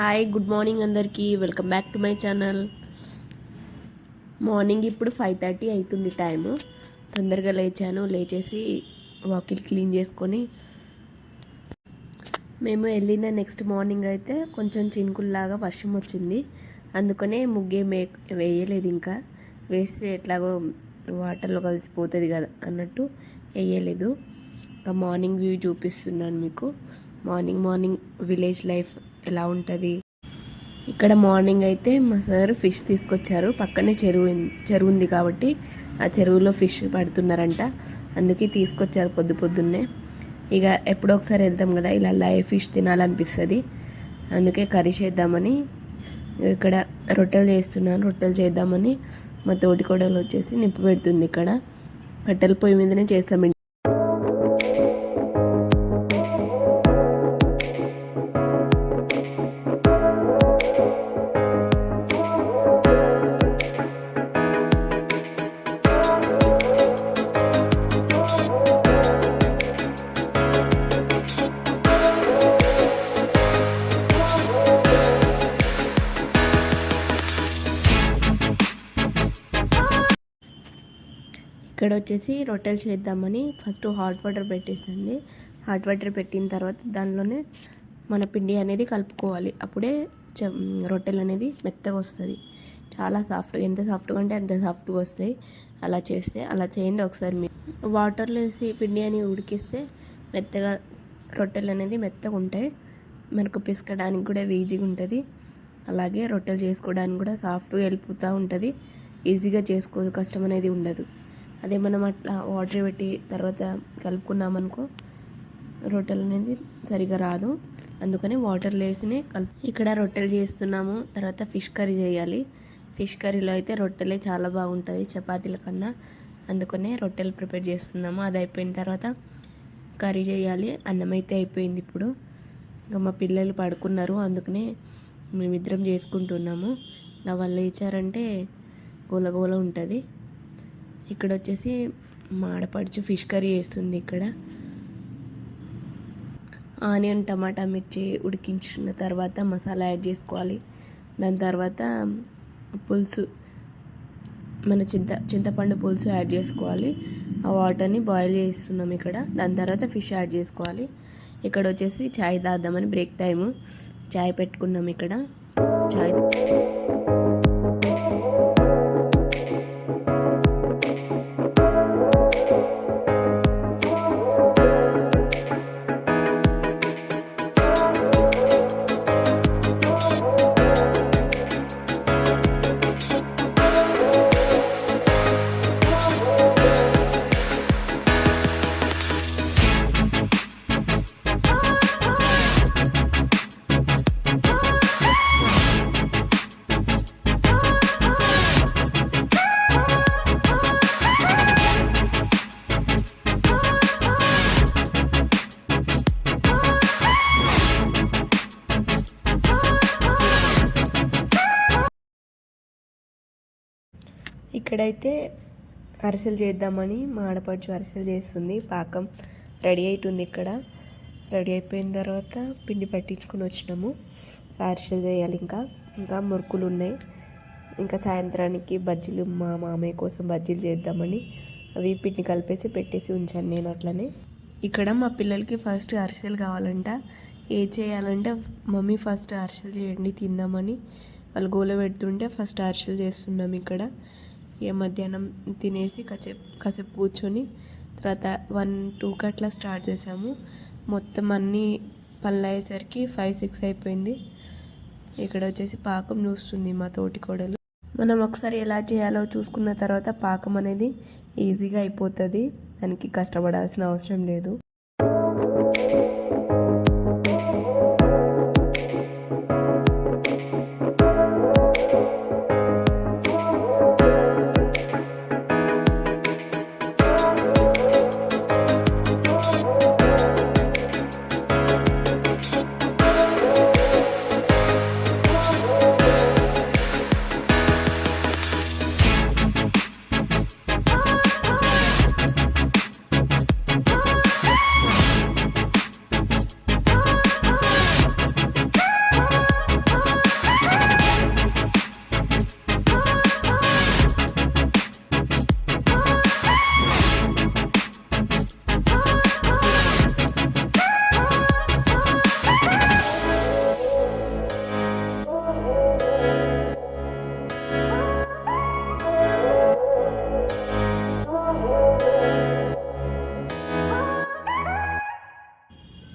Hi good morning అందరికీ. Welcome back to my channel. Morning ఇప్పుడు five thirty అవుతుంది time. తొందరగా లేచాను. లేచేసి వాకిల్ క్లీన్ చేసుకొని మేము వెళ్ళిన నెక్స్ట్ మార్నింగ్ అయితే కొంచెం చినుకుల్లాగా వర్షం వచ్చింది. అందుకనే ముగ్గే మే వేయలేదు ఇంకా. వేస్తే ఎట్లాగో వాటర్లో కలిసిపోతుంది కదా అన్నట్టు వేయలేదు. ఇంకా మార్నింగ్ వ్యూ చూపిస్తున్నాను మీకు. మార్నింగ్ మార్నింగ్ విలేజ్ లైఫ్ ఎలా ఉంటుంది? ఇక్కడ మార్నింగ్ అయితే మా సార్ ఫిష్ తీసుకొచ్చారు. పక్కనే చెరువు చెరువు ఉంది కాబట్టి ఆ చెరువులో ఫిష్ పడుతున్నారంట. అందుకే తీసుకొచ్చారు పొద్దు పొద్దున్నే. ఇక ఎప్పుడో ఒకసారి వెళ్తాం కదా ఇలా లైవ్ ఫిష్ తినాలనిపిస్తుంది. అందుకే కర్రీ చేద్దామని ఇక్కడ రొట్టెలు చేస్తున్నాను. రొట్టెలు చేద్దామని మా తోటి కోడలు వచ్చేసి నిప్పు పెడుతుంది ఇక్కడ. కట్టెల పొయ్యి మీదనే చేస్తాం ఇక్కడ వచ్చేసి రొట్టెలు చేద్దామని ఫస్ట్ హాట్ వాటర్ పెట్టేసింది హాట్ వాటర్ పెట్టిన తర్వాత దానిలోనే మన పిండి అనేది కలుపుకోవాలి. అప్పుడే రొట్టెలు అనేది మెత్తగా వస్తుంది. చాలా సాఫ్ట్ ఎంత సాఫ్ట్గా అంటే అంత సాఫ్ట్గా వస్తాయి. అలా చేస్తే అలా చేయండి ఒకసారి మీరు. వాటర్లో వేసి పిండి అని ఉడికిస్తే మెత్తగా రొట్టెలు అనేది మెత్తగా ఉంటాయి. మనకు పిసకడానికి కూడా ఈజీగా ఉంటుంది. అలాగే రొట్టెలు చేసుకోవడానికి కూడా సాఫ్ట్గా వెళ్ళిపోతూ ఉంటుంది. ఈజీగా చేసుకో కష్టం అనేది ఉండదు. అదే మనం అట్లా వాటర్ పెట్టి తర్వాత కలుపుకున్నామనుకో రొట్టెలు అనేది సరిగా రాదు. అందుకని వాటర్ లేసినే కలుపు ఇక్కడ రొట్టెలు చేస్తున్నాము తర్వాత ఫిష్ కర్రీ చేయాలి. ఫిష్ కర్రీలో అయితే రొట్టెలే చాలా బాగుంటుంది చపాతీల కన్నా. అందుకనే రొట్టెలు ప్రిపేర్ చేస్తున్నాము. అది అయిపోయిన తర్వాత కర్రీ చేయాలి. అన్నం అయితే అయిపోయింది ఇప్పుడు. ఇంకా మా పిల్లలు పడుకున్నారు. అందుకనే మేమిద్దరం చేసుకుంటున్నాము. నా వాళ్ళు లేచారంటే గోల గోల ఉంటుంది. ఇక్కడ వచ్చేసి మాడపడుచు ఫిష్ కర్రీ చేస్తుంది ఇక్కడ. ఆనియన్ టమాటా మిర్చి ఉడికించిన తర్వాత మసాలా యాడ్ చేసుకోవాలి. దాని తర్వాత పులుసు మన చింత చింతపండు పులుసు యాడ్ చేసుకోవాలి. ఆ వాటర్ని బాయిల్ చేస్తున్నాం ఇక్కడ. దాని తర్వాత ఫిష్ యాడ్ చేసుకోవాలి. ఇక్కడ వచ్చేసి చాయ్ తాద్దామని బ్రేక్ టైము. చాయ్ పెట్టుకున్నాం ఇక్కడ. చాయ్ ఇక్కడైతే అరిసెలు చేద్దామని మా ఆడపడుచు అరిసెలు చేస్తుంది. పాకం రెడీ అవుతుంది ఇక్కడ. రెడీ అయిపోయిన తర్వాత పిండి పట్టించుకొని వచ్చినాము. అరిసెలు చేయాలి ఇంకా. ఇంకా మురుకులు ఉన్నాయి. ఇంకా సాయంత్రానికి బజ్జీలు మా మామయ్య కోసం బజ్జీలు చేద్దామని అవి పిండి కలిపేసి పెట్టేసి ఉంచాను నేను అట్లనే. ఇక్కడ మా పిల్లలకి ఫస్ట్ అరిసెలు కావాలంట. ఏ చేయాలంటే? మమ్మీ ఫస్ట్ అరిసెలు చేయండి తిందామని. వాళ్ళు గోల పెడుతుంటే ఫస్ట్ అరిసెలు చేస్తున్నాం ఇక్కడ. ఏ మధ్యాహ్నం తినేసి కాసేపు కాసేపు కూర్చొని తర్వాత వన్ టూకి అట్లా స్టార్ట్ చేసాము. మొత్తం అన్నీ పనులు అయ్యేసరికి ఫైవ్ సిక్స్ అయిపోయింది. ఇక్కడ వచ్చేసి పాకం చూస్తుంది మా తోటి కోడలు. మనం ఒకసారి ఎలా చేయాలో చూసుకున్న తర్వాత పాకం అనేది ఈజీగా అయిపోతుంది. దానికి కష్టపడాల్సిన అవసరం లేదు.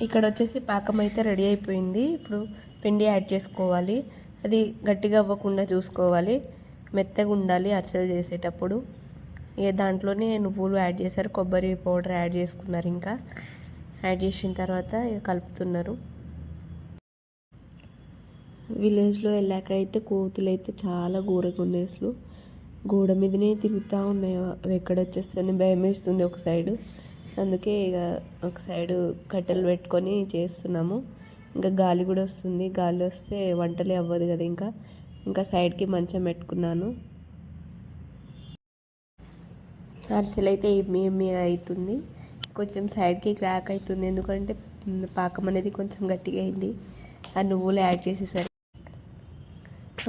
ఇక్కడ వచ్చేసి పాకం అయితే రెడీ అయిపోయింది. ఇప్పుడు పిండి యాడ్ చేసుకోవాలి. అది గట్టిగా అవ్వకుండా చూసుకోవాలి. మెత్తగా ఉండాలి అరిసెలు చేసేటప్పుడు. ఇక దాంట్లోనే నువ్వులు యాడ్ చేశారు కొబ్బరి పౌడర్ యాడ్ చేసుకున్నారు ఇంకా. యాడ్ చేసిన తర్వాత ఇక కలుపుతున్నారు. విలేజ్లో వెళ్ళాక అయితే కోతులు అయితే చాలా ఘోరంగా ఉన్నాయి అసలు. గోడ మీదనే తిరుగుతూ ఉన్నాయి. అవి ఎక్కడ వచ్చేస్తాయని భయం వేస్తుంది ఒక సైడు. అందుకే ఇక ఒక సైడు కట్టెలు పెట్టుకొని చేస్తున్నాము. ఇంకా గాలి కూడా వస్తుంది. గాలి వస్తే వంటలే అవ్వదు కదా ఇంకా. ఇంకా సైడ్కి మంచం పెట్టుకున్నాను. అరిసెలు అయితే ఏమి ఏమి అవుతుంది. కొంచెం సైడ్కి క్రాక్ అవుతుంది. ఎందుకంటే పాకం అనేది కొంచెం గట్టిగా అయింది. ఆ నువ్వులు యాడ్ చేసేసరికి.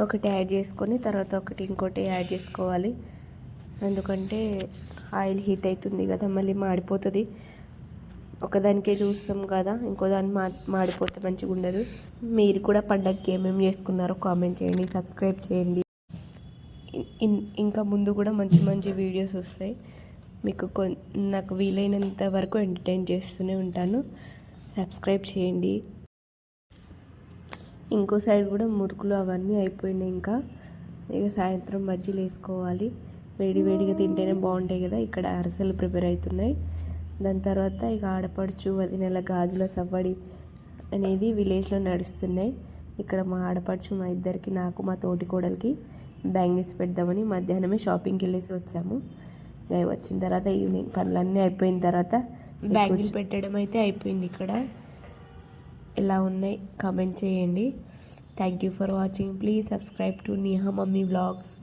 ఒకటి యాడ్ చేసుకొని తర్వాత ఒకటి ఇంకోటి యాడ్ చేసుకోవాలి. ఎందుకంటే ఆయిల్ హీట్ అవుతుంది కదా మళ్ళీ మాడిపోతుంది. ఒకదానికే చూస్తాం కదా ఇంకో దాన్ని మా మాడిపోతే మంచిగా ఉండదు. మీరు కూడా పండగకి ఏమేమి చేసుకున్నారో కామెంట్ చేయండి సబ్స్క్రైబ్ చేయండి. ఇంకా ముందు కూడా మంచి మంచి వీడియోస్ వస్తాయి. మీకు కొ నాకు వీలైనంత వరకు ఎంటర్టైన్ చేస్తూనే ఉంటాను. సబ్స్క్రైబ్ చేయండి. ఇంకో సైడ్ కూడా మురుకులు అవన్నీ అయిపోయినాయి ఇంకా. ఇక సాయంత్రం బజ్జీలు వేసుకోవాలి. వేడి వేడిగా తింటేనే బాగుంటాయి కదా. ఇక్కడ అరసలు ప్రిపేర్ అవుతున్నాయి. దాని తర్వాత ఇక ఆడపడుచు అది నెల గాజుల సవ్వడి అనేది విలేజ్లో నడుస్తున్నాయి. ఇక్కడ మా ఆడపడుచు మా ఇద్దరికి నాకు మా తోటి కోడలికి బ్యాంగిల్స్ పెడదామని మధ్యాహ్నమే షాపింగ్కి వెళ్ళేసి వచ్చాము. వచ్చిన తర్వాత ఈవినింగ్ పనులన్నీ అయిపోయిన తర్వాత బ్యాంగిల్ పెట్టడం అయితే అయిపోయింది ఇక్కడ. ఎలా ఉన్నాయి కామెంట్ చేయండి. Thank you for watching. Please subscribe to Niha mummy vlogs.